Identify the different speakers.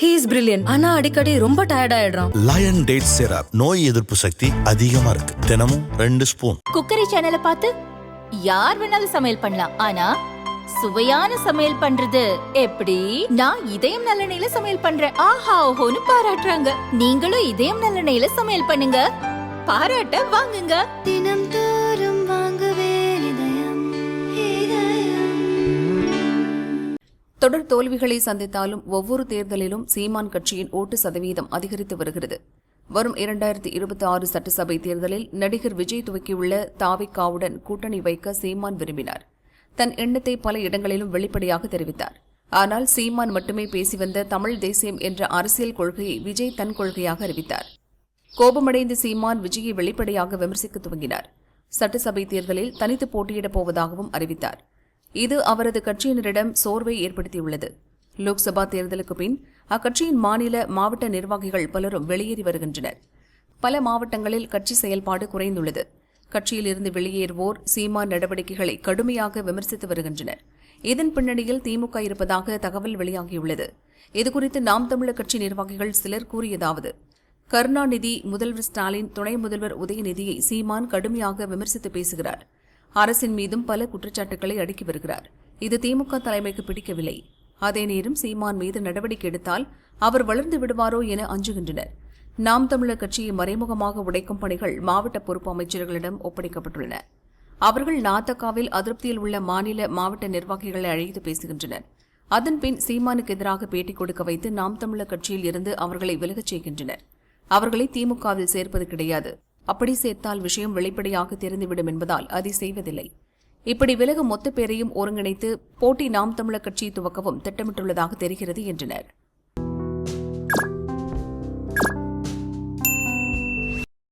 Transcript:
Speaker 1: He is brilliant ஆனா அடிக்கடி ரொம்ப டயர்ட் ஆயிடுறான்.
Speaker 2: லயன் டேட் சிரப் நோய் எதிர்ப்பு சக்தி அதிகமா இருக்கு. தினமும் ரெண்டு ஸ்பூன்
Speaker 3: குக்கரி சேனலை பார்த்து யார் வேணாலும் சமையல் பண்ணலாம். ஆனா சுவையான சமையல் பண்றது எப்படி? நான் இதயம் நல்லெண்ணெயில சமையல் பண்றேன். ஆஹா ஓஹோன்னு பாராட்டுறாங்க. நீங்களும் இதயம் நல்லெண்ணெயில சமையல் பண்ணுங்க. பாராட்ட வாங்குங்க.
Speaker 4: தினம்
Speaker 5: தொடர் தோல்விகளை சந்தித்தாலும் ஒவ்வொரு தேர்தலிலும் சீமான் கட்சியின் ஓட்டு சதவீதம் அதிகரித்து வருகிறது. வரும் இரண்டாயிரத்தி இருபத்தி ஆறு சட்டசபை தேர்தலில் நடிகர் விஜய் துவக்கியுள்ள தாவிக்காவுடன் கூட்டணி வைக்க சீமான் விரும்பினார். தன் எண்ணத்தை பல இடங்களிலும் வெளிப்படையாக தெரிவித்தார். ஆனால் சீமான் மட்டுமே பேசி வந்த தமிழ் தேசியம் என்ற அரசியல் கொள்கையை விஜய் தன் கொள்கையாக அறிவித்தார். கோபமடைந்த சீமான் விஜயை வெளிப்படையாக விமர்சிக்க துவங்கினார். சட்டசபை தேர்தலில் தனித்து போட்டியிடப் போவதாகவும் அறிவித்தார். இது அவரது கட்சியினரிடம் சோர்வை ஏற்படுத்தியுள்ளது. லோக்சபா தேர்தலுக்கு பின் அக்கட்சியின் மாநில மாவட்ட நிர்வாகிகள் பலரும் வெளியேறி வருகின்றனர். பல மாவட்டங்களில் கட்சி செயல்பாடு குறைந்துள்ளது. கட்சியிலிருந்து வெளியேறுவோர் சீமான் நடவடிக்கைகளை கடுமையாக விமர்சித்து வருகின்றனர். இதன் பின்னணியில் திமுக இருப்பதாக தகவல் வெளியாகியுள்ளது. இதுகுறித்து நாம் தமிழர் கட்சி நிர்வாகிகள் சிலர் கூறியதாவது கருணாநிதி முதல்வர் ஸ்டாலின் துணை முதல்வர் உதயநிதியை சீமான் கடுமையாக விமர்சித்து பேசுகிறார். அரசின் மீதும் பல குற்றச்சாட்டுகளை அடுக்கி வருகிறார். இது திமுக தலைமைக்கு பிடிக்கவில்லை. அதே நேரம் சீமான் மீது நடவடிக்கை எடுத்தால் அவர் வளர்ந்து விடுவாரோ என அஞ்சுகின்றனர். நாம் தமிழர் கட்சியை மறைமுகமாக உடைக்கும் பணிகள் மாவட்ட பொறுப்பு அமைச்சர்களிடம் ஒப்படைக்கப்பட்டுள்ளன. அவர்கள் நாத்தக்காவில் அதிருப்தியில் உள்ள மாநில மாவட்ட நிர்வாகிகளை அழைத்து பேசுகின்றனர். அதன்பின் சீமானுக்கு எதிராக பேட்டி கொடுக்க வைத்து நாம் தமிழர் கட்சியில் இருந்து அவர்களை விலகச் செய்கின்றனர். அவர்களை திமுகவில் சேர்ப்பது கிடையாது. அப்படி சேர்த்தால் விஷயம் வெளிப்படையாக தெரிந்துவிடும் என்பதால் அதை செய்வதில்லை. இப்படி விலக மொத்த பேரையும் ஒருங்கிணைத்து போட்டி நாம் தமிழர் கட்சி துவக்கவும் திட்டமிட்டுள்ளதாக தெரிகிறது என்றனர்.